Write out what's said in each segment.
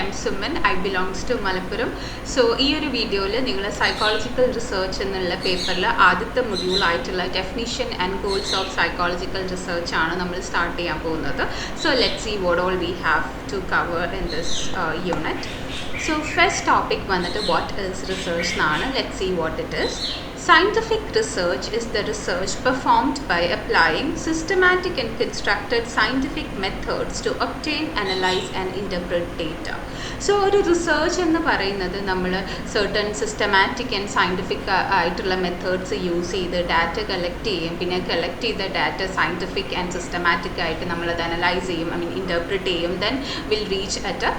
M Suman I belongs to Malappuram so ഈ ഒരു വീഡിയോയിൽ നിങ്ങൾ സൈക്കോളജിക്കൽ റിസർച്ച് എന്നുള്ള പേപ്പറിൽ ആദ്യത്തെ മൊഡ്യൂൾ ആയിട്ടുള്ള definition and goals of psychological research ആണ് നമ്മൾ സ്റ്റാർട്ട് ചെയ്യാൻ പോകുന്നത്. So let see what all we have to cover in this unit so first topic വന്നിട്ട് വാട്ട് ഇസ് റിസർച്ച് എന്നാണ്. Let see what it is Scientific research is the research performed by applying systematic and constructed scientific methods to obtain, analyze and interpret data. So ഒരു research എന്ന് പറയുന്നത് നമ്മൾ certain systematic and scientific ആയിട്ടുള്ള methods use ചെയ്ത് data collect ചെയ്യും പിന്നെ collect ചെയ്ത data scientific and systematic ആയിട്ട് നമ്മളത് അനലൈസ് ചെയ്യും ഐ മീൻ ഇന്റർപ്രിറ്റ് ചെയ്യും then will reach at a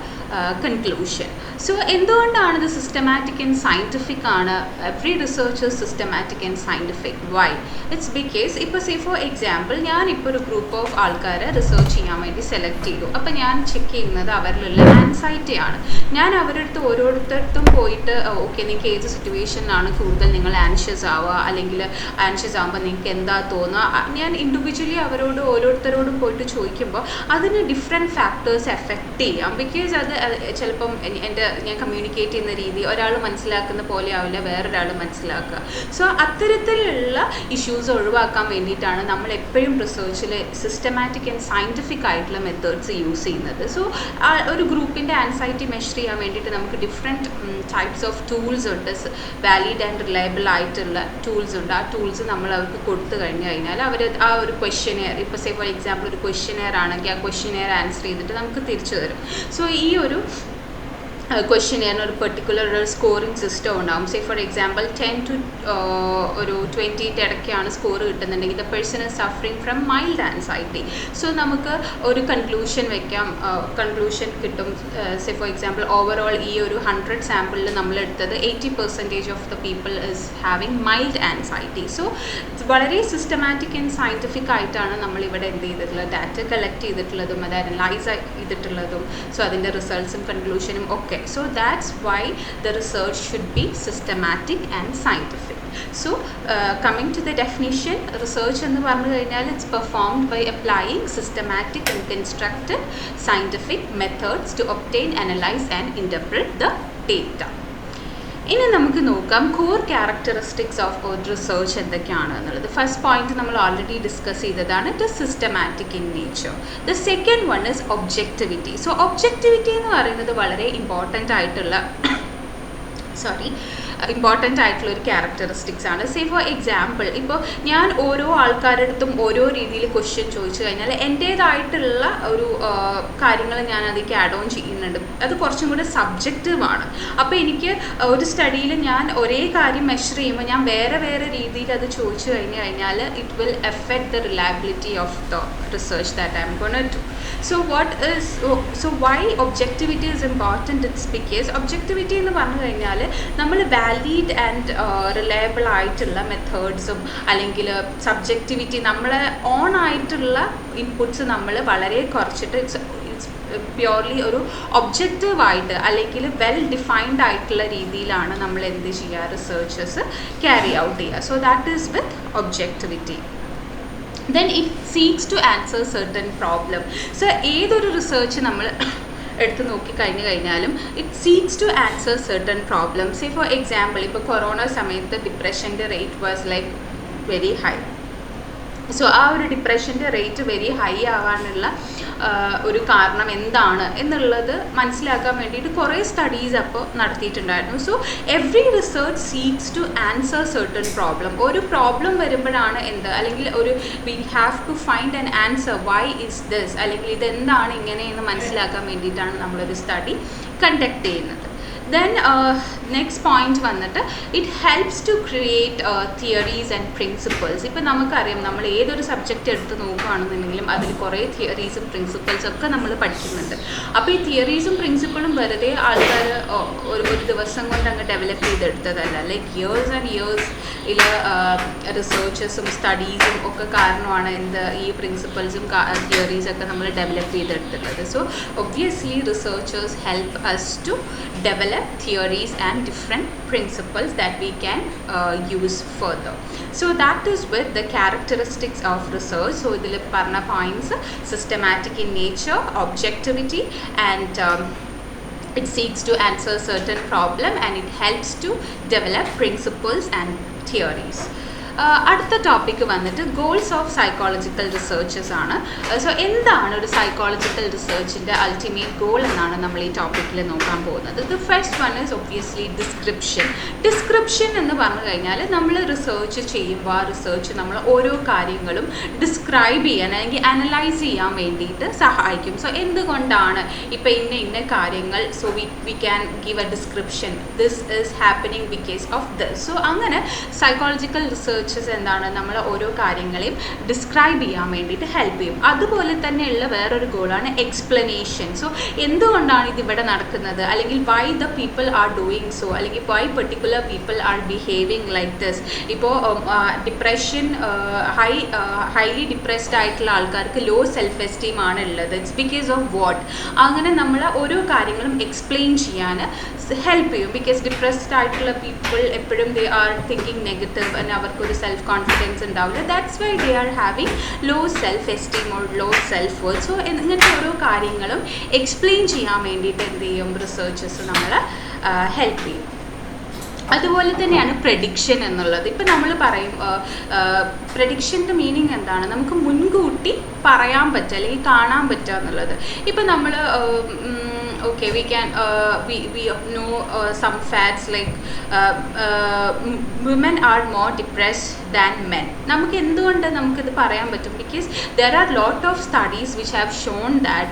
conclusion so എന്തുകൊണ്ടാണ് ഇത് സിസ്റ്റമാറ്റിക് ആൻഡ് സയന്റിഫിക് ആണ്? Every research systematic and scientific why it's because ഇപ്പോൾ സേ ഫോർ എക്സാമ്പിൾ ഞാനിപ്പോൾ ഒരു ഗ്രൂപ്പ് ഓഫ് ആൾക്കാരെ റിസർച്ച് ചെയ്യാൻ വേണ്ടി സെലക്ട് ചെയ്തു. അപ്പോൾ ഞാൻ ചെക്ക് ചെയ്യുന്നത് അവരിലുള്ള ആൻസൈറ്റി ആണ്. ഞാൻ അവരടുത്ത് ഓരോരുത്തർക്കും പോയിട്ട് ഓക്കെ നിങ്ങൾക്ക് ഏത് സിറ്റുവേഷനിലാണ് കൂടുതൽ നിങ്ങൾ ആൻഷ്യസ് ആവുക? അല്ലെങ്കിൽ ആൻഷ്യസ് ആകുമ്പോൾ നിങ്ങൾക്ക് എന്താ തോന്നുക? ഞാൻ ഇൻഡിവിജ്വലി അവരോട് ഓരോരുത്തരോടും പോയിട്ട് ചോദിക്കുമ്പോൾ അതിന് ഡിഫറെന്റ് ഫാക്ടേഴ്സ് എഫക്റ്റ് ചെയ്യാം. ബിക്കോസ് അത് ചിലപ്പം എന്റെ ഞാൻ കമ്മ്യൂണിക്കേറ്റ് ചെയ്യുന്ന രീതി ഒരാൾ മനസ്സിലാക്കുന്ന പോലെ ആവില്ല വേറൊരാൾ മനസ്സിലാക്കുക. സോ അത്തരത്തിലുള്ള ഇഷ്യൂസ് ഒഴിവാക്കാൻ വേണ്ടിയിട്ടാണ് നമ്മൾ എപ്പോഴും റിസർച്ചിൽ സിസ്റ്റമാറ്റിക് ആൻഡ് സയന്റിഫിക് ആയിട്ടുള്ള മെത്തേഡ്സ് യൂസ് ചെയ്യുന്നത്. സോ ഒരു ഗ്രൂപ്പിന്റെ ആൻസൈറ്റി മെഷർ ചെയ്യാൻ വേണ്ടിയിട്ട് നമുക്ക് ഡിഫറെന്റ് ടൈപ്സ് ഓഫ് ടൂൾസ് ഉണ്ട്. വാലിഡ് ആൻഡ് റിലയബിൾ ആയിട്ടുള്ള ടൂൾസ് ഉണ്ട്. ആ ടൂൾസ് നമ്മൾ അവർക്ക് കൊടുത്തു കഴിഞ്ഞു കഴിഞ്ഞാൽ അവർ ആ ഒരു ക്വസ്റ്റ്യനെയർ ഇപ്പോൾ സേ ഫോർ എക്സാമ്പിൾ ഒരു ക്വസ്റ്റ്യനെയർ ആണെങ്കിൽ ആ ക്വസ്റ്റ്യനെയർ ആൻസർ ചെയ്തിട്ട് നമുക്ക് തിരിച്ചു തരും. സോ ഈ futuro. ക്വസ്റ്റ്യനെയറിന് ഒരു പെർട്ടിക്കുലർ ഒരു സ്കോറിംഗ് സിസ്റ്റം ഉണ്ടാകും say for example ten to ഒരു ട്വന്റിന്റെ ഇടയ്ക്കാണ് score കിട്ടുന്നുണ്ടെങ്കിൽ the person is suffering from mild anxiety so നമുക്ക് ഒരു കൺക്ലൂഷൻ വെക്കാം. കൺക്ലൂഷൻ കിട്ടും. സേ ഫോർ എക്സാമ്പിൾ ഓവറോൾ ഈ ഒരു ഹൺഡ്രഡ് സാമ്പിളിൽ നമ്മൾ എടുത്തത് eighty percentage of the people is having mild anxiety so വളരെ സിസ്റ്റമാറ്റിക് ആൻഡ് സയന്റിഫിക് ആയിട്ടാണ് നമ്മൾ ഇവിടെ എന്ത് ചെയ്തിട്ടുള്ളത്? ഡാറ്റ കളക്ട് ചെയ്തിട്ടുള്ളതും അത് അനലൈസ് ചെയ്തിട്ടുള്ളതും സോ അതിന്റെ റിസൾട്ട്സും കൺക്ലൂഷനും ഒക്കെ. So that's why the research should be systematic and scientific so uh, coming to the definition research എന്ന് പറഞ്ഞു കഴിഞ്ഞാൽ it's performed by applying systematic and constructed scientific methods to obtain analyze and interpret the data ഇനി നമുക്ക് നോക്കാം core characteristics of ഒരു research എന്തൊക്കെയാണ് എന്നുള്ളത്. First point നമ്മൾ ഓൾറെഡി ഡിസ്കസ് ചെയ്തതാണ് it is systematic in nature the second one is objectivity so objectivity എന്ന് പറയുന്നത് വളരെ ഇമ്പോർട്ടന്റ് ആയിട്ടുള്ള സോറി ഇമ്പോർട്ടന്റ് ആയിട്ടുള്ള ഒരു ക്യാരക്ടറിസ്റ്റിക്സ് ആണ്. സേ ഫോർ എക്സാമ്പിൾ ഇപ്പോൾ ഞാൻ ഓരോ ആൾക്കാരുടെ അടുത്തും ഓരോ രീതിയിൽ ക്വസ്റ്റ്യൻ ചോദിച്ചു കഴിഞ്ഞാൽ എന്റേതായിട്ടുള്ള ഒരു കാര്യങ്ങൾ ഞാൻ അതിലേക്ക് ആഡ് ഓൺ ചെയ്യുന്നുണ്ട്. അത് കുറച്ചും കൂടെ സബ്ജക്റ്റീവാണ് അപ്പോൾ എനിക്ക് ഒരു സ്റ്റഡിയിൽ ഞാൻ ഒരേ കാര്യം മെഷർ ചെയ്യുമ്പോൾ ഞാൻ വേറെ വേറെ രീതിയിൽ അത് ചോദിച്ചു കഴിഞ്ഞു കഴിഞ്ഞാൽ it will affect the reliability of the research that I'm gone to so what so why objectivity is important it's because objectivity എന്ന് പറഞ്ഞു കഴിഞ്ഞാൽ നമ്മൾ വാലിഡ് ആൻഡ് റിലയബിൾ ആയിട്ടുള്ള മെത്തേഡ്സും അല്ലെങ്കിൽ സബ്ജക്റ്റിവിറ്റി നമ്മൾ ഓൺ ആയിട്ടുള്ള ഇൻപുട്സ് നമ്മൾ വളരെ കുറച്ചിട്ട് ഇറ്റ്സ് പ്യുവർലി ഒരു ഒബ്ജക്റ്റീവായിട്ട് അല്ലെങ്കിൽ വെൽ ഡിഫൈൻഡ് ആയിട്ടുള്ള രീതിയിലാണ് നമ്മൾ എന്ത് ചെയ്യുക റിസർച്ചസ് ക്യാരി ഔട്ട് ചെയ്യുക. So that is with objectivity then it seeks to answer certain problem so ഏതൊരു റിസർച്ച് നമ്മൾ എടുത്ത് നോക്കി കഴിഞ്ഞു കഴിഞ്ഞാലും it seeks to answer certain problems for example ഇപ്പോൾ കൊറോണ സമയത്ത് ഡിപ്രഷന്റെ rate was like very high so ആ ഒരു ഡിപ്രഷന്റെ റേറ്റ് വെരി ഹൈ ആവാനുള്ള ഒരു കാരണം എന്താണ് എന്നുള്ളത് മനസ്സിലാക്കാൻ വേണ്ടിയിട്ട് കുറേ സ്റ്റഡീസ് അപ്പോൾ നടത്തിയിട്ടുണ്ടായിരുന്നു. So every research seeks to answer certain problem ഒരു പ്രോബ്ലം വരുമ്പോഴാണ് എന്ത്? അല്ലെങ്കിൽ ഒരു we have to find an answer why is this അല്ലെങ്കിൽ ഇതെന്താണ് ഇങ്ങനെയെന്ന് മനസ്സിലാക്കാൻ വേണ്ടിയിട്ടാണ് നമ്മളൊരു സ്റ്റഡി കണ്ടക്ട് ചെയ്യുന്നത്. ദെൻ നെക്സ്റ്റ് പോയിന്റ് വന്നിട്ട് it helps to create theories and principles ഇപ്പം നമുക്കറിയാം നമ്മൾ ഏതൊരു സബ്ജക്റ്റ് എടുത്ത് നോക്കുകയാണെന്നുണ്ടെങ്കിലും അതിൽ കുറേ തിയറീസും പ്രിൻസിപ്പിൾസും ഒക്കെ നമ്മൾ പഠിക്കുന്നുണ്ട്. അപ്പോൾ ഈ തിയറീസും പ്രിൻസിപ്പിളും വെറുതെ ആൾക്കാർ ഒരു ഒരു ദിവസം കൊണ്ട് അങ്ങ് ഡെവലപ്പ് ചെയ്തെടുത്തതല്ല. ലൈക്ക് ഇയേഴ്സ് ആൻഡ് ഇയേഴ്സ് ഇല്ല റിസർച്ചസും സ്റ്റഡീസും ഒക്കെ കാരണമാണ് എന്ത് ഈ പ്രിൻസിപ്പിൾസും തിയറീസൊക്കെ നമ്മൾ develop ചെയ്തെടുത്തിട്ടുള്ളത്. So obviously researchers help us to develop theories theories and different principles that we can uh, use further. So that is with the characteristics of research. So ഇതിൽ പറഞ്ഞ points systematic in nature, objectivity and um, it seeks to answer certain problem and it helps to develop principles and theories ആഹ് അടുത്ത topic വന്നിട്ട് goals of psychological researches ആണ്. So എന്താണ് ഒരു psychological റിസർച്ചിന്റെ ultimate goal എന്നാണ് നമ്മൾ ഈ ടോപ്പിക്കിൽ നോക്കാൻ പോകുന്നത്. The first one is obviously description description എന്ന് പറഞ്ഞു കഴിഞ്ഞാൽ നമ്മൾ റിസർച്ച് ചെയ്യുമ്പോൾ ആ റിസർച്ച് നമ്മൾ ഓരോ കാര്യങ്ങളും ഡിസ്ക്രൈബ് ചെയ്യാൻ അല്ലെങ്കിൽ അനലൈസ് ചെയ്യാൻ വേണ്ടിയിട്ട് സഹായിക്കും. സോ എന്തുകൊണ്ടാണ് ഇപ്പം ഇന്ന ഇന്ന കാര്യങ്ങൾ? So we we can give a description this is happening because of this so അങ്ങനെ സൈക്കോളജിക്കൽ റിസർച്ചസ് എന്താണ്? നമ്മൾ ഓരോ കാര്യങ്ങളെയും ഡിസ്ക്രൈബ് ചെയ്യാൻ വേണ്ടിയിട്ട് ഹെൽപ്പ് ചെയ്യും. അതുപോലെ തന്നെയുള്ള വേറൊരു ഗോളാണ് എക്സ്പ്ലനേഷൻ സോ എന്തുകൊണ്ടാണ് ഇതിവിടെ നടക്കുന്നത്? അല്ലെങ്കിൽ why the people are doing so അല്ലെങ്കിൽ why particular people are behaving like this ഇപ്പോൾ ഡിപ്രഷൻ ഹൈ ഹൈലി ഡിപ്രസ്ഡ് ആയിട്ടുള്ള ആൾക്കാർക്ക് ലോ സെൽഫ് എസ്റ്റീം ആണ് ഉള്ളത്. ഇറ്റ്സ് ബിക്കോസ് ഓഫ് വാട്ട് അങ്ങനെ നമ്മൾ ഓരോ കാര്യങ്ങളും എക്സ്പ്ലെയിൻ ചെയ്യാൻ ഹെൽപ്പ് ചെയ്യും. ബിക്കോസ് ഡിപ്രസ്ഡ് ആയിട്ടുള്ള പീപ്പിൾ എപ്പോഴും they are thinking negative and അവർക്കൊരു സെൽഫ് കോൺഫിഡൻസ് ഉണ്ടാവില്ല. That's why they are having low self esteem or low self worth so ഇങ്ങനത്തെ ഓരോ കാര്യങ്ങളും എക്സ്പ്ലെയിൻ ചെയ്യാൻ വേണ്ടിയിട്ട് എന്ത് ചെയ്യും? റിസർച്ചസ് നമ്മൾ ഹെൽപ്പ് ചെയ്യും. അതുപോലെ തന്നെയാണ് പ്രഡിക്ഷൻ എന്നുള്ളത്. ഇപ്പം നമ്മൾ പറയും പ്രഡിക്ഷന്റെ മീനിങ് എന്താണ്? നമുക്ക് മുൻകൂട്ടി പറയാൻ പറ്റുക അല്ലെങ്കിൽ കാണാൻ പറ്റുക എന്നുള്ളത്. ഇപ്പം നമ്മൾ okay we can we we know some facts like women are more depressed than men. നമുക്ക് എന്തുകൊണ്ട് നമുക്കിത് പറയാൻ പറ്റും? Because there are lot of studies which have shown that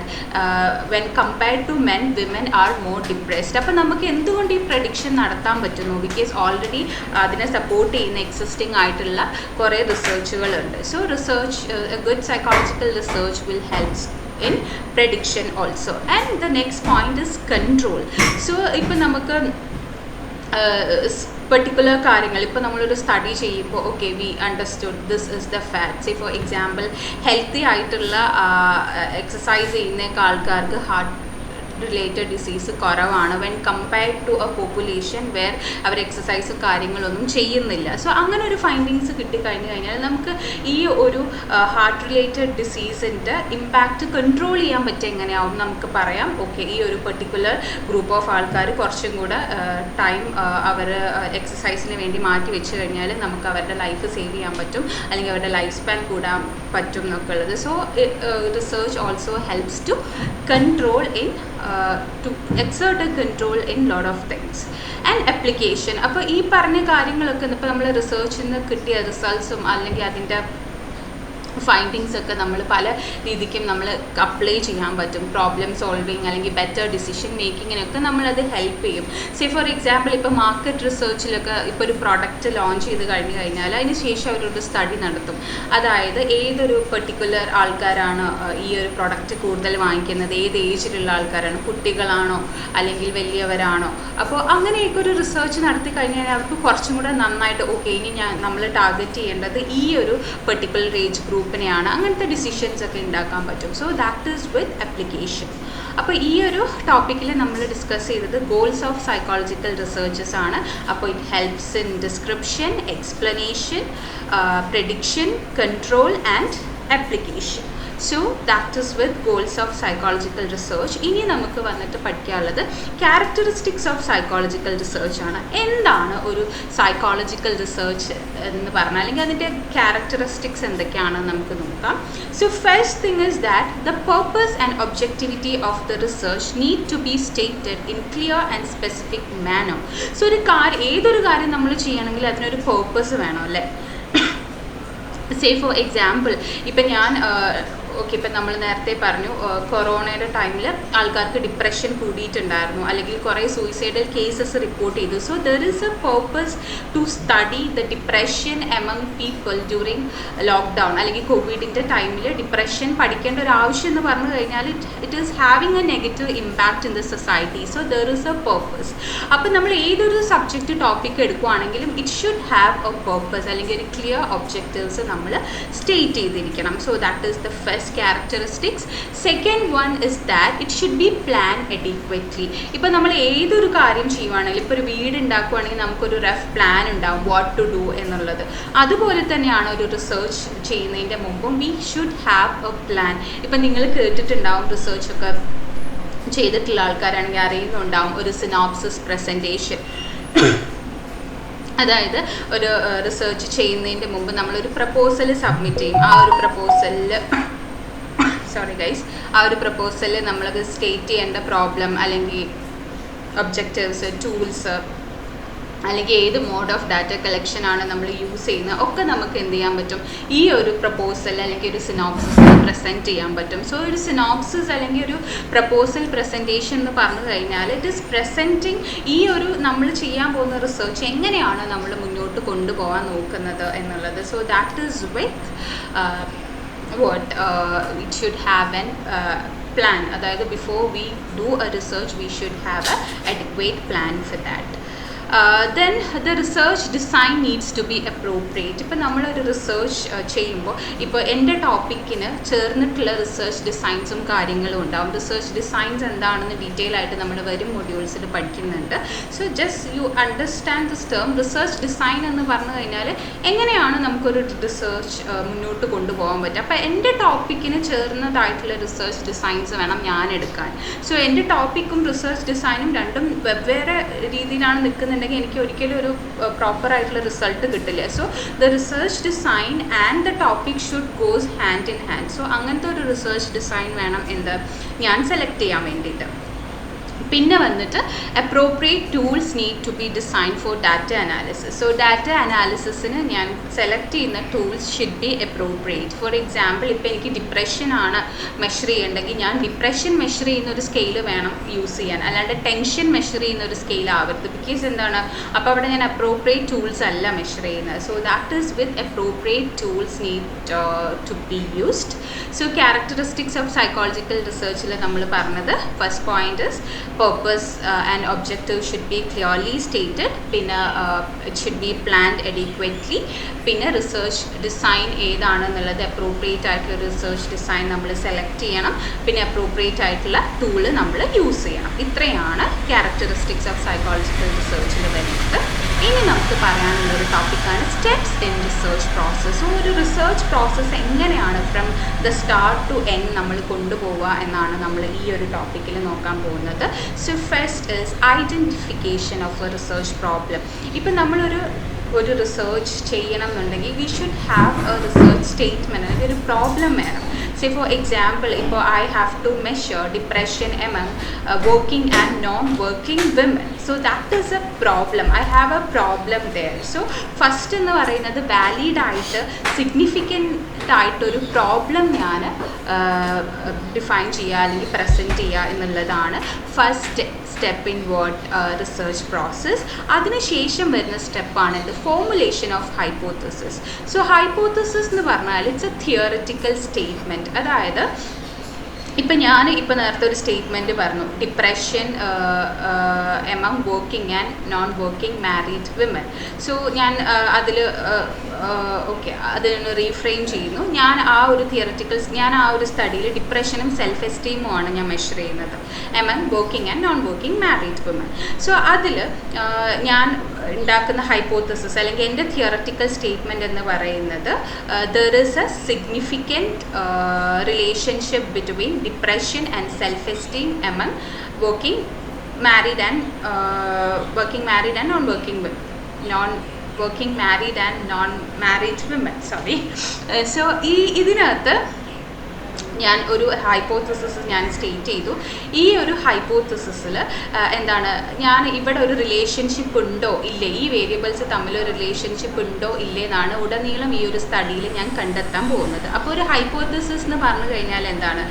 when compared to men women are more depressed അപ്പം നമുക്ക് എന്തുകൊണ്ട് ഈ prediction നടത്താൻ പറ്റുന്നു? ബിക്കോസ് ഓൾറെഡി അതിനെ സപ്പോർട്ട് ചെയ്യുന്ന എക്സിസ്റ്റിംഗ് ആയിട്ടുള്ള കുറേ റിസർച്ചുകളുണ്ട് so research good psychological research will helps in prediction also. And the next point is control. So ഇപ്പം നമുക്ക് പെർട്ടിക്കുലർ കാര്യങ്ങൾ ഇപ്പോൾ നമ്മളൊരു സ്റ്റഡി ചെയ്യുമ്പോൾ okay we understood this is the facts for example healthy ആയിട്ടുള്ള എക്സസൈസ് ചെയ്യുന്ന ആൾക്കാർക്ക് ഹാർട്ട് റിലേറ്റഡ് ഡിസീസ് കുറവാണ്. When compared to a population where അവർ എക്സസൈസും കാര്യങ്ങളൊന്നും ചെയ്യുന്നില്ല. സോ അങ്ങനെ ഒരു ഫൈൻഡിങ്സ് കിട്ടിക്കഴിഞ്ഞ് കഴിഞ്ഞാൽ നമുക്ക് ഈ ഒരു ഹാർട്ട് റിലേറ്റഡ് ഡിസീസിന്റെ ഇമ്പാക്റ്റ് കൺട്രോൾ ചെയ്യാൻ പറ്റുക എങ്ങനെയാവും നമുക്ക് പറയാം. ഓക്കെ ഈ ഒരു പെർട്ടിക്കുലർ ഗ്രൂപ്പ് ഓഫ് ആൾക്കാർ കുറച്ചും കൂടെ ടൈം അവർ എക്സസൈസിന് വേണ്ടി മാറ്റി വെച്ച് കഴിഞ്ഞാൽ നമുക്ക് അവരുടെ ലൈഫ് സേവ് ചെയ്യാൻ പറ്റും. അല്ലെങ്കിൽ അവരുടെ ലൈഫ് സ്പാൻ കൂടാൻ പറ്റും എന്നൊക്കെ ഉള്ളത്. So research also helps to control in to exert a control in load of things and application അപ്പോൾ ഈ പറഞ്ഞ കാര്യങ്ങളൊക്കെ ഇപ്പോൾ നമ്മൾ റിസർച്ചിൽ നിന്ന് കിട്ടിയ റിസൾട്ട്സും അല്ലെങ്കിൽ അതിന്റെ ഫൈൻഡിങ്സ് ഒക്കെ നമ്മൾ പല രീതിക്കും നമ്മൾ അപ്ലൈ ചെയ്യാൻ പറ്റും. പ്രോബ്ലം സോൾവിങ് അല്ലെങ്കിൽ ബെറ്റർ ഡിസിഷൻ മേക്കിങ്ങിനൊക്കെ നമ്മളത് ഹെൽപ്പ് ചെയ്യും. സേ ഫോർ എക്സാമ്പിൾ ഇപ്പോൾ മാർക്കറ്റ് റിസർച്ചിലൊക്കെ ഇപ്പോൾ ഒരു പ്രോഡക്റ്റ് ലോഞ്ച് ചെയ്ത് കഴിഞ്ഞ് കഴിഞ്ഞാൽ അതിന് ശേഷം അവരൊരു സ്റ്റഡി നടത്തും. അതായത് ഏതൊരു പെർട്ടിക്കുലർ ആൾക്കാരാണ് ഈ ഒരു പ്രോഡക്റ്റ് കൂടുതൽ വാങ്ങിക്കുന്നത്? ഏത് ഏജിലുള്ള ആൾക്കാരാണ്? കുട്ടികളാണോ? അല്ലെങ്കിൽ വലിയവരാണോ? അപ്പോൾ അങ്ങനെയൊക്കെ ഒരു റിസർച്ച് നടത്തി കഴിഞ്ഞാൽ അവർക്ക് കുറച്ചും കൂടെ നന്നായിട്ട് ഓക്കെ ഇനി ഞാൻ നമ്മൾ ടാർഗറ്റ് ചെയ്യേണ്ടത് ഈ ഒരു പെർട്ടിക്കുലർ ഏജ് ഗ്രൂപ്പ് ഗ്രൂപ്പിനെയാണ് അങ്ങനത്തെ ഡിസിഷൻസ് ഒക്കെ ഉണ്ടാക്കാൻ പറ്റും. So that is with application അപ്പോൾ ഈ ഒരു ടോപ്പിക്കിൽ നമ്മൾ ഡിസ്കസ് ചെയ്തത് ഗോൾസ് ഓഫ് സൈക്കോളജിക്കൽ റിസർച്ചസ് ആണ്. അപ്പോൾ it helps in description explanation prediction control and application so that is with goals of psychological research ഇനി നമുക്ക് വന്നിട്ട് പഠിക്കാനുള്ളത് ക്യാരക്ടറിസ്റ്റിക്സ് ഓഫ് സൈക്കോളജിക്കൽ റിസർച്ച് ആണ്. എന്താണ് ഒരു സൈക്കോളജിക്കൽ റിസർച്ച് എന്ന് പറഞ്ഞാൽ? അല്ലെങ്കിൽ അതിന്റെ ക്യാരക്ടറിസ്റ്റിക്സ് എന്തൊക്കെയാണെന്ന് നമുക്ക് നോക്കാം. So first thing is that the purpose and objectivity of the research need to be stated in clear and specific manner so ഒരു കാര്യം ഏതൊരു കാര്യം നമ്മൾ ചെയ്യണമെങ്കിൽ അതിനൊരു പേർപ്പസ് വേണം അല്ലേ? സേ ഫോർ എക്സാമ്പിൾ ഇപ്പം ഞാൻ ഓക്കെ ഇപ്പം നമ്മൾ നേരത്തെ പറഞ്ഞു കൊറോണയുടെ ടൈമിൽ ആൾക്കാർക്ക് ഡിപ്രഷൻ കൂടിയിട്ടുണ്ടായിരുന്നു. അല്ലെങ്കിൽ കുറേ സൂയിസൈഡൽ കേസസ് റിപ്പോർട്ട് ചെയ്തു. So there is a purpose to study the depression among people during lockdown അല്ലെങ്കിൽ കോവിഡിന്റെ ടൈമിൽ ഡിപ്രഷൻ പഠിക്കേണ്ട ഒരു ആവശ്യം എന്ന് പറഞ്ഞു കഴിഞ്ഞാൽ it is having a negative impact in the society so there is a purpose അപ്പം നമ്മൾ ഏതൊരു subject topic എടുക്കുകയാണെങ്കിലും it should have a purpose അല്ലെങ്കിൽ ഒരു ക്ലിയർ ഒബ്ജക്റ്റീവ്സ് നമ്മൾ സ്റ്റേറ്റ് ചെയ്തിരിക്കണം. So that is the first characteristics. Second one is that it should be plan adequately. ഇപ്പം നമ്മൾ ഏതൊരു കാര്യം ചെയ്യുവാണെങ്കിലും ഇപ്പോൾ ഒരു വീട് ഉണ്ടാക്കുവാണെങ്കിൽ നമുക്കൊരു റഫ് പ്ലാൻ ഉണ്ടാവും വാട്ട് ടു ഡു എന്നുള്ളത്. അതുപോലെ തന്നെയാണ് ഒരു റിസർച്ച് ചെയ്യുന്നതിന്റെ മുമ്പും we should have a plan ഇപ്പം നിങ്ങൾ കേട്ടിട്ടുണ്ടാവും റിസർച്ചൊക്കെ ചെയ്തിട്ടുള്ള ആൾക്കാരാണെങ്കിൽ അറിയുന്നുണ്ടാവും ഒരു സിനോപ്സിസ് പ്രസന്റേഷൻ അതായത് ഒരു റിസർച്ച് ചെയ്യുന്നതിന്റെ മുമ്പ് നമ്മളൊരു പ്രപ്പോസൽ സബ്മിറ്റ് ചെയ്യും. ആ ഒരു പ്രപ്പോസലിൽ സോറി ഗൈസ് ആ ഒരു പ്രപ്പോസലിൽ നമ്മളത് സ്റ്റേറ്റ് ചെയ്യേണ്ട പ്രോബ്ലം അല്ലെങ്കിൽ ഒബ്ജക്റ്റീവ്സ് ടൂൾസ് അല്ലെങ്കിൽ ഏത് മോഡ് ഓഫ് ഡാറ്റ കളക്ഷൻ ആണ് നമ്മൾ യൂസ് ചെയ്യുന്നത് ഒക്കെ നമുക്ക് എന്ത് ചെയ്യാൻ പറ്റും? ഈ ഒരു പ്രപ്പോസൽ അല്ലെങ്കിൽ ഒരു സിനോപ്സിസ് പ്രസന്റ് ചെയ്യാൻ പറ്റും. സോ ഒരു സിനോപ്സിസ് അല്ലെങ്കിൽ ഒരു പ്രപ്പോസൽ പ്രസന്റേഷൻ എന്ന് പറഞ്ഞു കഴിഞ്ഞാൽ ഇറ്റ് ഇസ് പ്രസന്റിങ് ഈ ഒരു നമ്മൾ ചെയ്യാൻ പോകുന്ന റിസർച്ച് എങ്ങനെയാണ് നമ്മൾ മുന്നോട്ട് കൊണ്ടുപോകാൻ നോക്കുന്നത് എന്നുള്ളത്. So that is with what uh, it should have an uh, plan. അതായത് before we do a research we should have a adequate plan for that then the research design needs to be appropriate ഇപ്പം നമ്മളൊരു research ചെയ്യുമ്പോൾ ഇപ്പോൾ എന്റെ ടോപ്പിക്കിന് ചേർന്നിട്ടുള്ള research ഡിസൈൻസും കാര്യങ്ങളും ഉണ്ടാവും റിസർച്ച് ഡിസൈൻസ് എന്താണെന്ന് ഡീറ്റെയിൽ ആയിട്ട് നമ്മൾ വരും മൊഡ്യൂൾസിൽ പഠിക്കുന്നുണ്ട്. So just you understand this term research design എന്ന് പറഞ്ഞു കഴിഞ്ഞാൽ എങ്ങനെയാണ് നമുക്കൊരു റിസർച്ച് മുന്നോട്ട് കൊണ്ടുപോകാൻ പറ്റുക? അപ്പോൾ എന്റെ ടോപ്പിക്കിന് ചേർന്നതായിട്ടുള്ള റിസർച്ച് ഡിസൈൻസ് വേണം ഞാൻ എടുക്കാൻ. സോ എന്റെ ടോപ്പിക്കും റിസർച്ച് ഡിസൈനും രണ്ടും വെവ്വേറെ രീതിയിലാണ് നിൽക്കുന്നുണ്ടെങ്കിൽ എനിക്ക് ഒരിക്കലും ഒരു പ്രോപ്പർ ആയിട്ടുള്ള റിസൾട്ട് കിട്ടില്ല. So the research design and the topic should goes hand in hand so അങ്ങനത്തെ ഒരു റിസർച്ച് ഡിസൈൻ വേണം എന്ത് ഞാൻ സെലക്ട് ചെയ്യാൻ വേണ്ടിയിട്ട്. പിന്നെ വന്നിട്ട് appropriate tools need to be design for data analysis so data അനാലിസിസിന് ഞാൻ സെലക്ട് ചെയ്യുന്ന tools should be appropriate for example ഇപ്പോൾ എനിക്ക് ഡിപ്രഷൻ ആണ് മെഷർ ചെയ്യേണ്ടെങ്കിൽ ഞാൻ ഡിപ്രഷൻ മെഷർ ചെയ്യുന്ന ഒരു സ്കെയിൽ വേണം യൂസ് ചെയ്യാൻ. അല്ലാണ്ട് ടെൻഷൻ മെഷർ ചെയ്യുന്ന ഒരു സ്കെയിൽ ആവരുത്. ബിക്കോസ് എന്താണ്? അപ്പോൾ അവിടെ ഞാൻ അപ്രോപ്രിയേറ്റ് ടൂൾസ് അല്ല മെഷർ ചെയ്യുന്നത്. So that is with appropriate tools need to be used so characteristics of psychological റിസർച്ചിൽ നമ്മൾ പറഞ്ഞത്. First point is purpose and objective should be clearly stated. പിന്നെ it should be planned adequately. പിന്നെ research design ഏതാണെന്നുള്ളത് appropriate ആയിട്ടുള്ള research design നമ്മൾ select ചെയ്യണം. പിന്നെ appropriate ആയിട്ടുള്ള ടൂൾ നമ്മൾ യൂസ് ചെയ്യണം. ഇത്രയാണ് ക്യാരക്ടറിസ്റ്റിക്സ് ഓഫ് സൈക്കോളജിക്കൽ റിസർച്ചിൽ വരുന്നത്. ഇനി നമുക്ക് പറയാനുള്ള ഒരു ടോപ്പിക്കാണ് സ്റ്റെപ്സ് ഇൻ റിസർച്ച് പ്രോസസ്സ് ഒരു റിസർച്ച് പ്രോസസ്സ് എങ്ങനെയാണ് from the start to end നമ്മൾ കൊണ്ടുപോവുക എന്നാണ് നമ്മൾ ഈ ഒരു ടോപ്പിക്കിൽ നോക്കാൻ പോകുന്നത്. So first is identification of a research problem ഇപ്പം നമ്മളൊരു ഒരു റിസർച്ച് ചെയ്യണം എന്നുണ്ടെങ്കിൽ we should have a research statement അല്ലെങ്കിൽ ഒരു പ്രോബ്ലം വേണം. സേ ഫോർ എക്സാമ്പിൾ ഇപ്പോൾ I have to measure depression among working and non working women so that is a problem I have a problem there so first എന്ന് പറയുന്നത് valid ആയിട്ട് significant ആയിട്ടൊരു problem ഞാൻ define ചെയ്യുക അല്ലെങ്കിൽ present ചെയ്യുക എന്നുള്ളതാണ് first step in word research process അതിനുശേഷം വരുന്ന സ്റ്റെപ്പാണ് എന്ത് formulation of hypothesis so hypothesis എന്ന് പറഞ്ഞാൽ ഇറ്റ്സ് എ തിയറിറ്റിക്കൽ സ്റ്റേറ്റ്മെന്റ് അതായത് ഇപ്പം ഞാൻ ഇപ്പം നേരത്തെ ഒരു സ്റ്റേറ്റ്മെന്റ് പറഞ്ഞു. Depression among working and non working married women so ഞാൻ അതിൽ ഓക്കെ അതിനൊന്ന് റീഫ്രെയിം ചെയ്യുന്നു. ഞാൻ ആ ഒരു തിയററ്റിക്കൽസ് ഞാൻ ആ ഒരു സ്റ്റഡിയിൽ ഡിപ്രഷനും സെൽഫ് എസ്റ്റീമും ആണ് ഞാൻ മെഷർ ചെയ്യുന്നത്. Among working and non working married women so അതിൽ ഞാൻ ഉണ്ടാക്കുന്ന ഹൈപ്പോത്തസിസ് അല്ലെങ്കിൽ എന്റെ തിയററ്റിക്കൽ സ്റ്റേറ്റ്മെന്റ് എന്ന് പറയുന്നത് there is a significant relationship between depression and self esteem among working married and working married and non working non working married and non married women sorry so ഈ ഇതിനകത്ത് ഞാൻ ഒരു hypothesis ഞാൻ state ചെയ്തു. ഈ ഒരു ഹൈപ്പോത്തസിസിൽ എന്താണ് ഞാൻ ഇവിടെ ഒരു റിലേഷൻഷിപ്പ് ഉണ്ടോ ഇല്ലേ? ഈ വേരിയബിൾസ് തമ്മിൽ ഒരു റിലേഷൻഷിപ്പ് ഉണ്ടോ ഇല്ലേ എന്നാണ് ഉടനീളം ഈ ഒരു സ്റ്റഡിയിൽ ഞാൻ കണ്ടെത്താൻ പോകുന്നത്. അപ്പോൾ ഒരു ഹൈപ്പോത്തസിസ് എന്ന് പറഞ്ഞു കഴിഞ്ഞാൽ എന്താണ്?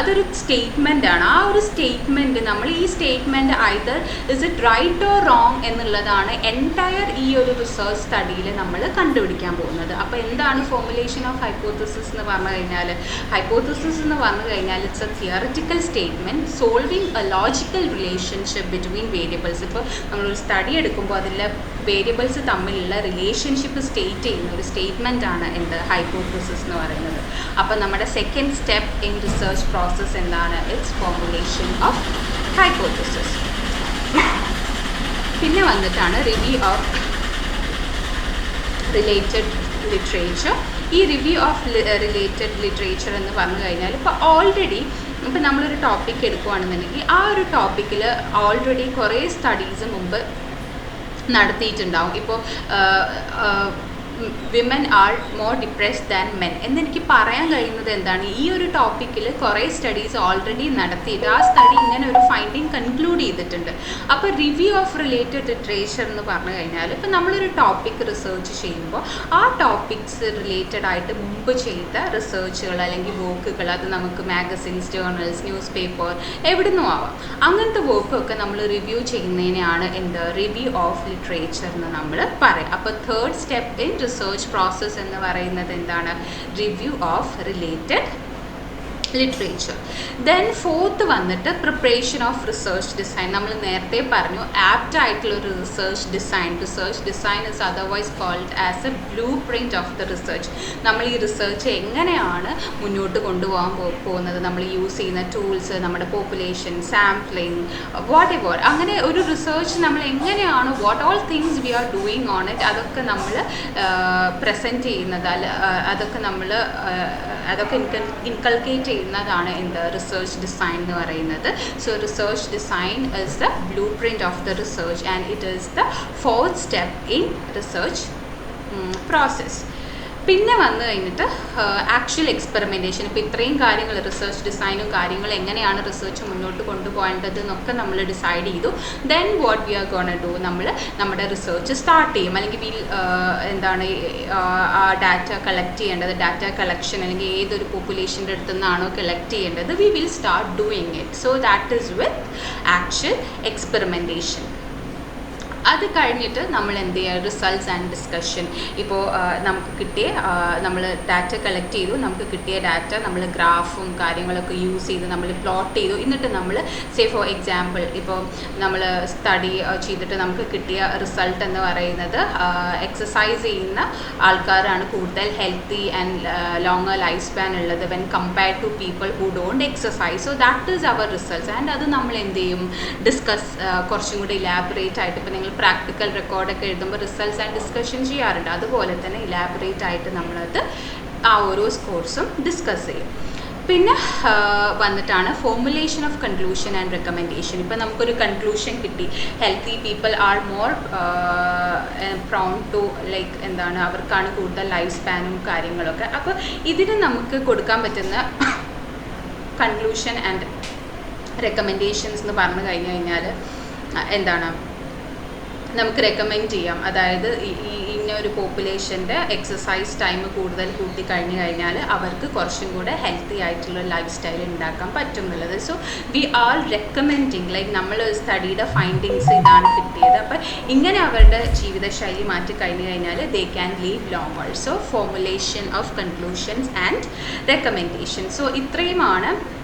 അതൊരു സ്റ്റേറ്റ്മെന്റ് ആണ്. ആ ഒരു സ്റ്റേറ്റ്മെന്റ് നമ്മൾ ഈ സ്റ്റേറ്റ്മെന്റ് ആയത് is it right or wrong എന്നുള്ളതാണ് എന്റയർ ഈ ഒരു റിസർച്ച് സ്റ്റഡിയിൽ നമ്മൾ കണ്ടുപിടിക്കാൻ പോകുന്നത്. അപ്പോൾ എന്താണ് ഫോർമുലേഷൻ ഓഫ് ഹൈപ്പോത്തസിസ് എന്ന് പറഞ്ഞു കഴിഞ്ഞാൽ? ഹൈപ്പോത്തസിസ് എന്ന് പറഞ്ഞു കഴിഞ്ഞാൽ it's a theoretical statement solving a logical relationship between variables ഇപ്പോൾ നമ്മളൊരു സ്റ്റഡി എടുക്കുമ്പോൾ അതിലെ വേരിയബിൾസ് തമ്മിലുള്ള റിലേഷൻഷിപ്പ് സ്റ്റേറ്റ് ചെയ്യുന്ന ഒരു സ്റ്റേറ്റ്മെന്റ് ആണ് എന്ത്? ഹൈപ്പോത്തസിസ് എന്ന് പറയുന്നത്. അപ്പോൾ നമ്മുടെ second step in research process എന്താണ്? ഇറ്റ്സ് ഫോർമുലേഷൻ ഓഫ് ഹൈപ്പോത്തസിസ് പിന്നെ വന്നിട്ടാണ് റിവ്യൂ ഓഫ് റിലേറ്റഡ് ലിറ്ററേച്ചർ ഈ റിവ്യൂ ഓഫ് റിലേറ്റഡ് ലിറ്ററേച്ചർ എന്ന് പറഞ്ഞു കഴിഞ്ഞാൽ ഇപ്പോൾ ഓൾറെഡി ഇപ്പം നമ്മളൊരു ടോപ്പിക് എടുക്കുകയാണെന്നുണ്ടെങ്കിൽ ആ ഒരു ടോപ്പിക്കിൽ ഓൾറെഡി കുറേ സ്റ്റഡീസ് മുമ്പ് നടത്തിയിട്ടുണ്ടാവും. ഇപ്പോൾ women are more depressed than men എന്നെനിക്ക് പറയാൻ കഴിയുന്നത് എന്താണ്? ഈ ഒരു ടോപ്പിക്കിൽ കുറേ സ്റ്റഡീസ് ഓൾറെഡി നടത്തിയിട്ട് ആ സ്റ്റഡി ഇങ്ങനെ ഒരു ഫൈൻഡിങ് കൺക്ലൂഡ് ചെയ്തിട്ടുണ്ട്. അപ്പോൾ റിവ്യൂ ഓഫ് റിലേറ്റഡ് ലിറ്ററേച്ചർ എന്ന് പറഞ്ഞു കഴിഞ്ഞാൽ ഇപ്പോൾ നമ്മളൊരു ടോപ്പിക് റിസർച്ച് ചെയ്യുമ്പോൾ ആ ടോപ്പിക്സ് റിലേറ്റഡ് ആയിട്ട് മുമ്പ് ചെയ്ത റിസർച്ചുകൾ അല്ലെങ്കിൽ വർക്കുകൾ അത് നമുക്ക് മാഗസിൻസ് ജേർണൽസ് ന്യൂസ് പേപ്പർ എവിടെ നിന്നും ആവാം. അങ്ങനത്തെ വർക്കൊക്കെ നമ്മൾ റിവ്യൂ ചെയ്യുന്നതിനെയാണ് എന്ത്? റിവ്യൂ ഓഫ് ലിറ്ററേച്ചർ എന്ന് നമ്മൾ പറയാം. അപ്പോൾ third step in research process എന്ന് പറയുന്നത് എന്താണ്? Review of related literature then fourth വന്നിട്ട് പ്രിപ്പറേഷൻ ഓഫ് റിസർച്ച് ഡിസൈൻ നമ്മൾ നേരത്തെ പറഞ്ഞു ആപ്റ്റ് ആയിട്ടുള്ള ഒരു research design research design is otherwise called as a blueprint of the research നമ്മൾ ഈ റിസർച്ച് എങ്ങനെയാണ് മുന്നോട്ട് കൊണ്ടുപോകാൻ പോകുന്നത്? നമ്മൾ യൂസ് ചെയ്യുന്ന ടൂൾസ് നമ്മുടെ പോപ്പുലേഷൻ സാമ്പിളിങ് വാട്ട് എവർ അങ്ങനെ ഒരു റിസർച്ച് നമ്മൾ എങ്ങനെയാണ് what all things we are doing on it അതൊക്കെ നമ്മൾ പ്രസന്റ് ചെയ്യുന്നത് അല്ല അതൊക്കെ നമ്മൾ അതൊക്കെ ഇൻകൽ ഇൻകൾക്കേറ്റ് ചെയ്യുന്നതാണ് എന്ത് റിസർച്ച് ഡിസൈൻ എന്ന് പറയുന്നത്. So research design is the blueprint of the research and it is the fourth step in research process പിന്നെ വന്നു കഴിഞ്ഞിട്ട് ആക്ച്വൽ എക്സ്പെറിമെന്റേഷൻ ഇപ്പോൾ ഇത്രയും കാര്യങ്ങൾ റിസർച്ച് ഡിസൈനും കാര്യങ്ങളും എങ്ങനെയാണ് റിസർച്ച് മുന്നോട്ട് കൊണ്ടുപോകേണ്ടത് എന്നൊക്കെ നമ്മൾ ഡിസൈഡ് ചെയ്തു. Then what we are gonna do നമ്മൾ നമ്മുടെ റിസർച്ച് സ്റ്റാർട്ട് ചെയ്യും. അല്ലെങ്കിൽ വിൽ എന്താണ് ആ ഡാറ്റ കളക്ട് ചെയ്യേണ്ടത് ഡാറ്റ കളക്ഷൻ അല്ലെങ്കിൽ ഏതൊരു പോപ്പുലേഷന്റെ അടുത്തു നിന്നാണോ കളക്ട് ചെയ്യേണ്ടത് we will start doing it so that is with actual experimentation അത് കഴിഞ്ഞിട്ട് നമ്മൾ എന്ത് ചെയ്യുക? റിസൾട്ട്സ് ആൻഡ് ഡിസ്കഷൻ ഇപ്പോൾ നമുക്ക് കിട്ടിയ നമ്മൾ ഡാറ്റ കളക്ട് ചെയ്തു. നമുക്ക് കിട്ടിയ ഡാറ്റ നമ്മൾ ഗ്രാഫും കാര്യങ്ങളൊക്കെ യൂസ് ചെയ്ത് നമ്മൾ പ്ലോട്ട് ചെയ്തു. എന്നിട്ട് നമ്മൾ സേ ഫോർ എക്സാമ്പിൾ ഇപ്പോൾ നമ്മൾ സ്റ്റഡി ചെയ്തിട്ട് നമുക്ക് കിട്ടിയ റിസൾട്ട് എന്ന് പറയുന്നത് എക്സസൈസ് ചെയ്യുന്ന ആൾക്കാരാണ് കൂടുതൽ healthy and longer life span ഉള്ളത് when compared to people who don't exercise so that is our results and അത് നമ്മൾ എന്ത് ചെയ്യും? ഡിസ്കസ് കുറച്ചും കൂടി ഇലാബറേറ്റ് ആയിട്ട് ഇപ്പോൾ നിങ്ങൾ പ്രാക്ടിക്കൽ റെക്കോർഡൊക്കെ എഴുതുമ്പോൾ റിസൾട്ട്സ് ആൻഡ് ഡിസ്കഷൻ ചെയ്യാറുണ്ട്. അതുപോലെ തന്നെ ഇലാബറേറ്റ് ആയിട്ട് നമ്മളത് ആ ഓരോ സ്കോർസും ഡിസ്കസ് ചെയ്യും. പിന്നെ വന്നിട്ടാണ് formulation of conclusion and recommendation. ഇപ്പം നമുക്കൊരു കൺക്ലൂഷൻ കിട്ടി. Healthy people are more prone to like എന്താണ് അവർക്കാണ് കൂടുതൽ ലൈഫ് സ്പാനും കാര്യങ്ങളൊക്കെ. അപ്പോൾ ഇതിന് നമുക്ക് കൊടുക്കാൻ പറ്റുന്ന കൺക്ലൂഷൻ ആൻഡ് റെക്കമെൻഡേഷൻസ് എന്ന് പറഞ്ഞു കഴിഞ്ഞു കഴിഞ്ഞാൽ എന്താണ് നമുക്ക് റെക്കമെൻഡ് ചെയ്യാം. അതായത് ഈ- ഇന്ന ഒരു പോപ്പുലേഷന്റെ എക്സസൈസ് ടൈം കൂടുതൽ കൂട്ടി കഴിഞ്ഞു കഴിഞ്ഞാൽ അവർക്ക് കുറച്ചും കൂടെ ഹെൽത്തി ആയിട്ടുള്ള ലൈഫ് സ്റ്റൈൽ ഉണ്ടാക്കാൻ പറ്റും എന്നുള്ളത് so we are recommending like നമ്മൾ സ്റ്റഡിയുടെ ഫൈൻഡിങ്സ് ഇതാണ് കിട്ടിയത്. അപ്പം ഇങ്ങനെ അവരുടെ ജീവിതശൈലി മാറ്റി കഴിഞ്ഞു കഴിഞ്ഞാൽ they can live long also formulation of conclusions and recommendation so ഇത്രയുമാണ്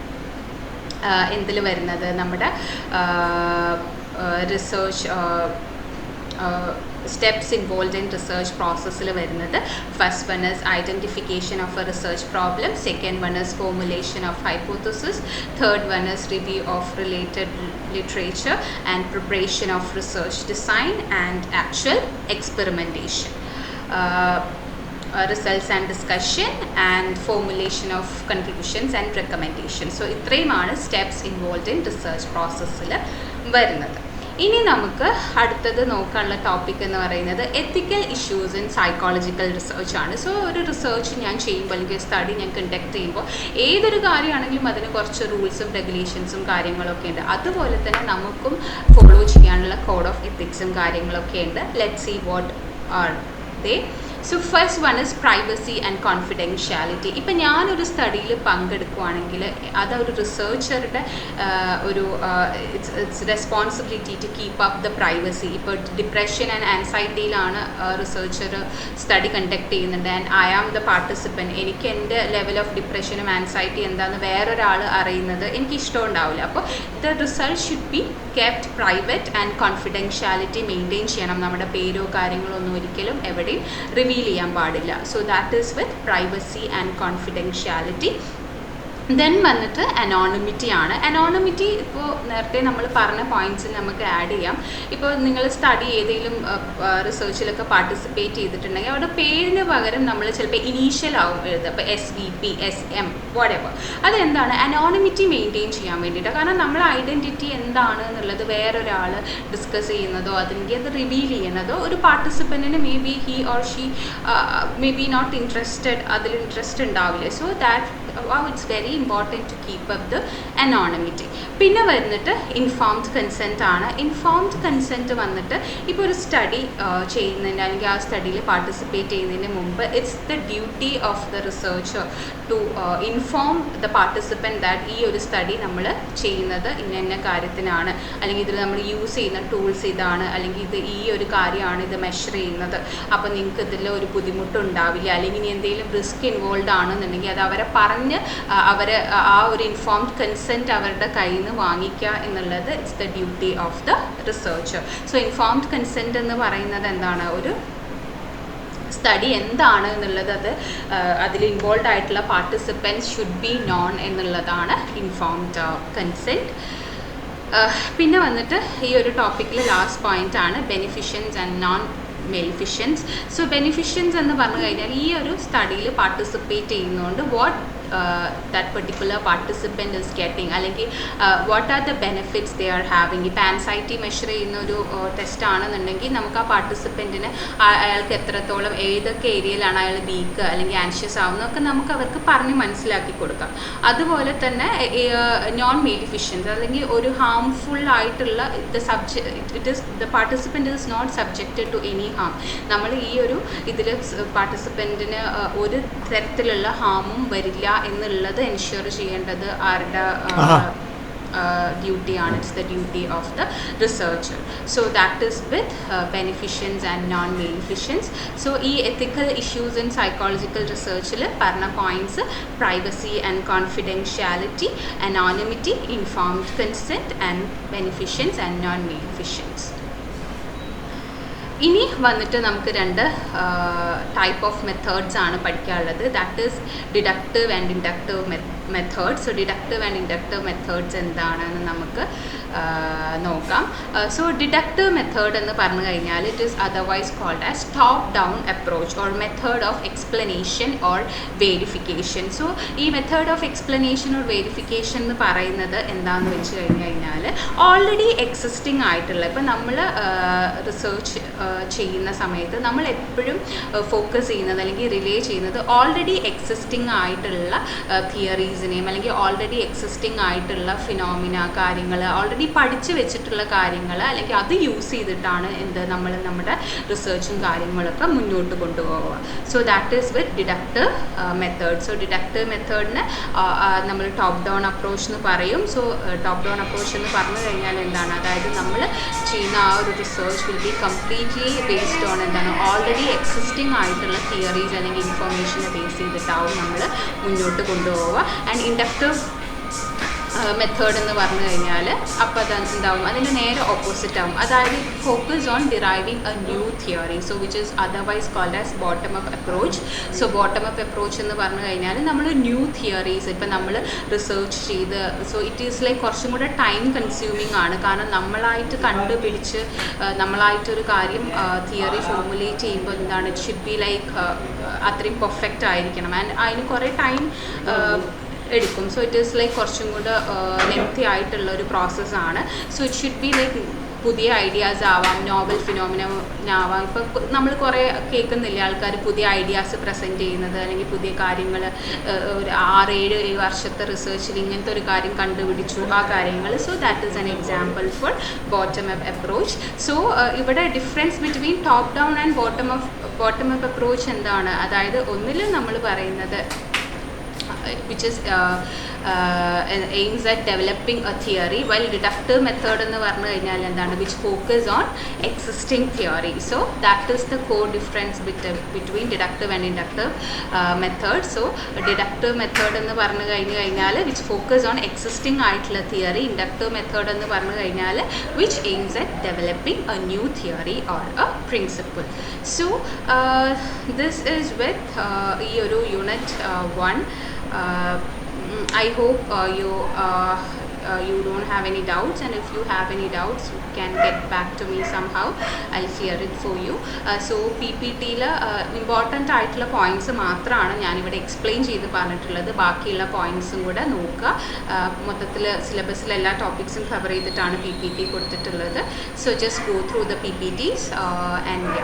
എന്തിൽ വരുന്നത്? നമ്മുടെ research steps involve in research പ്രോസസ്സിൽ വരുന്നത്. First one is identification of a research problem second one is formulation of hypothesis third one is review of related literature and preparation of research design and actual experimentation results and discussion and formulation of conclusions and recommendation so ഇത്രയുമാണ് steps involve in research പ്രോസസ്സിൽ വരുന്നത്. ഇനി നമുക്ക് അടുത്തത് നോക്കാനുള്ള topic എന്ന് പറയുന്നത് ethical issues in psychological research ആണ്. സോ ഒരു റിസർച്ച് ഞാൻ ചെയ്യുമ്പോൾ അല്ലെങ്കിൽ സ്റ്റഡി ഞാൻ കണ്ടക്ട് ചെയ്യുമ്പോൾ ഏതൊരു കാര്യമാണെങ്കിലും അതിന് കുറച്ച് റൂൾസും റെഗുലേഷൻസും കാര്യങ്ങളൊക്കെ ഉണ്ട്. അതുപോലെ തന്നെ നമുക്കും ഫോളോ ചെയ്യാനുള്ള കോഡ് ഓഫ് എത്തിക്സും കാര്യങ്ങളൊക്കെ ഉണ്ട്. Let see what are they so first one is privacy and confidentiality ഇപ്പം ഞാനൊരു സ്റ്റഡിയിൽ പങ്കെടുക്കുകയാണെങ്കിൽ അത് ഒരു റിസർച്ചറുടെ ഒരു it's it's responsibility to keep up the privacy ഇപ്പോൾ ഡിപ്രഷൻ ആൻഡ് ആൻസൈറ്റിയിലാണ് റിസർച്ചർ സ്റ്റഡി കണ്ടക്ട് ചെയ്യുന്നുണ്ട്. And I am the participant എനിക്ക് എന്റെ ലെവൽ ഓഫ് ഡിപ്രഷനും ആൻസൈറ്റി എന്താണെന്ന് വേറൊരാൾ അറിയുന്നത് എനിക്ക് ഇഷ്ടമുണ്ടാവില്ല അപ്പോൾ the result should be kept private and confidentiality maintain ചെയ്യണം. നമ്മുടെ പേരോ കാര്യങ്ങളോ ഒന്നും ഒരിക്കലും എവിടെയും റിവീൽ ചെയ്യാൻ പാടില്ല. So that is with privacy and confidentiality then വന്നിട്ട് അനോണമിറ്റി ആണ്. അനോണമിറ്റി ഇപ്പോൾ നേരത്തെ നമ്മൾ പറഞ്ഞ പോയിന്റ്സിൽ നമുക്ക് ആഡ് ചെയ്യാം. ഇപ്പോൾ നിങ്ങൾ സ്റ്റഡി ഏതെങ്കിലും റിസർച്ചിലൊക്കെ പാർട്ടിസിപ്പേറ്റ് ചെയ്തിട്ടുണ്ടെങ്കിൽ അവരുടെ പേരിന് പകരം നമ്മൾ ചിലപ്പോൾ ഇനീഷ്യൽ ആവും എഴുതുക. ഇപ്പോൾ S V P S M whatever അതെന്താണ്? അനോണമിറ്റി മെയിന്റെയിൻ ചെയ്യാൻ വേണ്ടിയിട്ട്. കാരണം നമ്മൾ ഐഡന്റിറ്റി എന്താണ് എന്നുള്ളത് വേറൊരാൾ ഡിസ്കസ് ചെയ്യുന്നതോ അതിന്റെ അത് റിവീൽ ചെയ്യുന്നതോ ഒരു പാർട്ടിസിപ്പന്റിന് may be he or she may be not interested അതിൽ ഇൻട്രസ്റ്റ് ഉണ്ടാവില്ല. So that it's very important to keep up the anonymity പിന്നെ വരുന്നിട്ട് ഇൻഫോംഡ് കൺസെന്റ് ആണ്. ഇൻഫോംഡ് കൺസെന്റ് വന്നിട്ട് ഇപ്പോൾ ഒരു സ്റ്റഡി ചെയ്യുന്നതിന് അല്ലെങ്കിൽ ആ സ്റ്റഡിയിൽ പാർട്ടിസിപ്പേറ്റ് ചെയ്യുന്നതിന് മുമ്പ് it's the duty of the researcher to inform the participant that ഈ ഒരു സ്റ്റഡി നമ്മൾ ചെയ്യുന്നത് ഇന്ന ഇന്ന കാര്യത്തിനാണ്. അല്ലെങ്കിൽ ഇതിൽ നമ്മൾ യൂസ് ചെയ്യുന്ന ടൂൾസ് ഇതാണ് അല്ലെങ്കിൽ ഇത് ഈ ഒരു കാര്യമാണ് ഇത് മെഷർ ചെയ്യുന്നത്. അപ്പോൾ നിങ്ങൾക്ക് ഇതിൽ ഒരു ബുദ്ധിമുട്ടുണ്ടാവില്ല. അല്ലെങ്കിൽ ഇനി എന്തെങ്കിലും റിസ്ക് ഇൻവോൾവ് ആണെന്നുണ്ടെങ്കിൽ അത് അവരെ പറഞ്ഞ് അവരെ ആ ഒരു ഇൻഫോംഡ് കൺസെന്റ് അവരുടെ കയ്യിൽ നിന്ന് വാങ്ങിക്കുക എന്നുള്ളത് it's the duty of the researcher so informed consent എന്ന് പറയുന്നത് എന്താണ്? ഒരു സ്റ്റഡി എന്താണ് എന്നുള്ളത് അത് അതിൽ ഇൻവോൾവ് ആയിട്ടുള്ള പാർട്ടിസിപ്പൻസ് ഷുഡ് ബി നോൺ എന്നുള്ളതാണ് ഇൻഫോംഡ് കൺസെന്റ് പിന്നെ വന്നിട്ട് ഈ ഒരു ടോപ്പിക്കിൽ ലാസ്റ്റ് പോയിന്റ് ആണ് beneficence and non beneficence so beneficence എന്ന് പറഞ്ഞു കഴിഞ്ഞാൽ ഈ ഒരു സ്റ്റഡിയിൽ പാർട്ടിസിപ്പേറ്റ് ചെയ്യുന്നതുകൊണ്ട് what that particular participant is getting അല്ലെങ്കിൽ what are the benefits they are having ഇപ്പോൾ ആൻസൈറ്റി മെഷർ ചെയ്യുന്ന ഒരു ടെസ്റ്റ് ആണെന്നുണ്ടെങ്കിൽ നമുക്ക് ആ പാർട്ടിസിപ്പന്റിന് അയാൾക്ക് എത്രത്തോളം ഏതൊക്കെ ഏരിയയിലാണ് അയാൾ വീക്ക് അല്ലെങ്കിൽ ആൻഷ്യസ് ആവുന്നതൊക്കെ നമുക്ക് അവർക്ക് പറഞ്ഞ് മനസ്സിലാക്കി കൊടുക്കാം. അതുപോലെ തന്നെ നോൺ മെഡിഫിഷ്യൻസ് അല്ലെങ്കിൽ ഒരു ഹാംഫുൾ ആയിട്ടുള്ള the subject it is the participant is not subjected to any harm നമ്മൾ ഈ ഒരു ഇതിൽ പാർട്ടിസിപ്പന്റിന് ഒരു തരത്തിലുള്ള ഹാമും വരില്ല എന്നുള്ളത് എൻഷുർ ചെയ്യേണ്ടത് ആരുടെ ഡ്യൂട്ടി ആണ്. It's the duty of the researcher so that is with beneficence and non beneficence so ഈ എത്തിക്കൽ ഇഷ്യൂസ് ഇൻ സൈക്കോളജിക്കൽ റിസർച്ചിൽ പറഞ്ഞ points privacy and confidentiality anonymity informed consent and beneficence and non beneficence ഇനി വന്നിട്ട് നമുക്ക് രണ്ട് type of methods ആണ് പഠിക്കാനുള്ളത്. That is deductive and inductive methods so deductive and inductive methods എന്താണെന്ന് നമുക്ക് നോക്കാം. സോ ഡിഡക്റ്റീവ് മെത്തേഡ് എന്ന് പറഞ്ഞു കഴിഞ്ഞാൽ it is otherwise called as top down approach or method of explanation or verification so ഈ method of explanation or verification എന്ന് പറയുന്നത് എന്താണെന്ന് വെച്ച് കഴിഞ്ഞ് കഴിഞ്ഞാൽ ഓൾറെഡി എക്സിസ്റ്റിംഗ് ആയിട്ടുള്ള ഇപ്പം നമ്മൾ റിസർച്ച് ചെയ്യുന്ന സമയത്ത് നമ്മൾ എപ്പോഴും ഫോക്കസ് ചെയ്യുന്നത് അല്ലെങ്കിൽ റിലേ ചെയ്യുന്നത് ഓൾറെഡി എക്സിസ്റ്റിംഗ് ആയിട്ടുള്ള തിയറീസിനെയും അല്ലെങ്കിൽ ഓൾറെഡി എക്സിസ്റ്റിംഗ് ആയിട്ടുള്ള ഫിനോമിന കാര്യങ്ങൾ ഓൾറെഡി പഠിച്ചു വെച്ചിട്ടുള്ള കാര്യങ്ങൾ അല്ലെങ്കിൽ അത് യൂസ് ചെയ്തിട്ടാണ് എന്ത് നമ്മൾ നമ്മുടെ റിസർച്ചും കാര്യങ്ങളൊക്കെ മുന്നോട്ട് കൊണ്ടുപോവുക. So that is with deductive method so deductive മെത്തേഡിന് നമ്മൾ ടോപ്പ് ഡൗൺ അപ്രോച്ച് എന്ന് പറയും. സോ ടോപ്പ് ഡൗൺ അപ്രോച്ച് എന്ന് പറഞ്ഞു കഴിഞ്ഞാൽ എന്താണ്? അതായത് നമ്മൾ ചെയ്യുന്ന ആ ഒരു research will be completely based on എന്താണ് ഓൾറെഡി എക്സിസ്റ്റിംഗ് ആയിട്ടുള്ള തിയറീസ് അല്ലെങ്കിൽ ഇൻഫർമേഷനെ ബേസ് ചെയ്തിട്ടാവും നമ്മൾ മുന്നോട്ട് കൊണ്ടുപോവുക. ആൻഡ് ഇൻഡക്റ്റീവ് മെത്തേഡ് എന്ന് പറഞ്ഞു കഴിഞ്ഞാൽ അപ്പോൾ അത് എന്താവും? അതിന്റെ നേരെ ഓപ്പോസിറ്റ് ആവും. അതായത് focus on deriving a new theory so which is otherwise called as bottom up approach so bottom up approach എന്ന് പറഞ്ഞു കഴിഞ്ഞാൽ നമ്മൾ ന്യൂ തിയറീസ് ഇപ്പം നമ്മൾ റിസർച്ച് ചെയ്ത് സോ ഇറ്റ് ഈസ് ലൈക്ക് കുറച്ചും കൂടെ ടൈം കൺസ്യൂമിങ് ആണ്. കാരണം നമ്മളായിട്ട് കണ്ടുപിടിച്ച് നമ്മളായിട്ടൊരു കാര്യം തിയറി ഫോർമുലേറ്റ് ചെയ്യുമ്പോൾ എന്താണ്? ഇറ്റ് ഷുഡ് ബി ലൈക്ക് അത്രയും പെർഫെക്റ്റ് ആയിരിക്കണം. ആൻഡ് അതിന് കുറേ ടൈം എടുക്കും. സോ ഇറ്റ് ഈസ് ലൈക്ക് കുറച്ചും കൂടെ ലെങ്തി ആയിട്ടുള്ള ഒരു പ്രോസസ്സാണ് so it should be like പുതിയ ഐഡിയാസ് ആവാം നോവൽ ഫിനോമിനാവാം ഇപ്പം നമ്മൾ കുറേ കേൾക്കുന്നില്ല ആൾക്കാർ പുതിയ ഐഡിയാസ് പ്രസന്റ് ചെയ്യുന്നത് അല്ലെങ്കിൽ പുതിയ കാര്യങ്ങൾ ഒരു ആറ് ഏഴ് ഒരു വർഷത്തെ റിസർച്ചിൽ ഇങ്ങനത്തെ ഒരു കാര്യം കണ്ടുപിടിച്ചു ആ കാര്യങ്ങൾ so that is an example for bottom up approach so ഇവിടെ difference between top down and bottom up bottom up approach എന്താണ്? അതായത് ഒന്നിൽ നമ്മൾ പറയുന്നത് uh, uh, aims at developing a theory while deductive method എന്ന് പറഞ്ഞു കഴിഞ്ഞാൽ എന്താണ് on existing theory so that is the core difference bet- between deductive and inductive uh, method so deductive method എന്ന് പറഞ്ഞു കഴിഞ്ഞു കഴിഞ്ഞാൽ which focus on existing ആയിട്ടുള്ള theory inductive method എന്ന് പറഞ്ഞു കഴിഞ്ഞാൽ at developing a new theory or a principle so uh, this is with uh, ഈ ഒരു unit one I hope uh, you uh, uh, you don't have any doubts and if you have any doubts you can get back to me somehow. I'll clear it for you. Uh, so P P ടിയിൽ important ആയിട്ടുള്ള points മാത്രമാണ് ഞാനിവിടെ explain ചെയ്ത് പറഞ്ഞിട്ടുള്ളത്. ബാക്കിയുള്ള പോയിന്റ്സും കൂടെ നോക്കുക. മൊത്തത്തിൽ സിലബസിൽ എല്ലാ ടോപ്പിക്സും കവർ ചെയ്തിട്ടാണ് പി പി ടി കൊടുത്തിട്ടുള്ളത്. So just go through the P P Ts and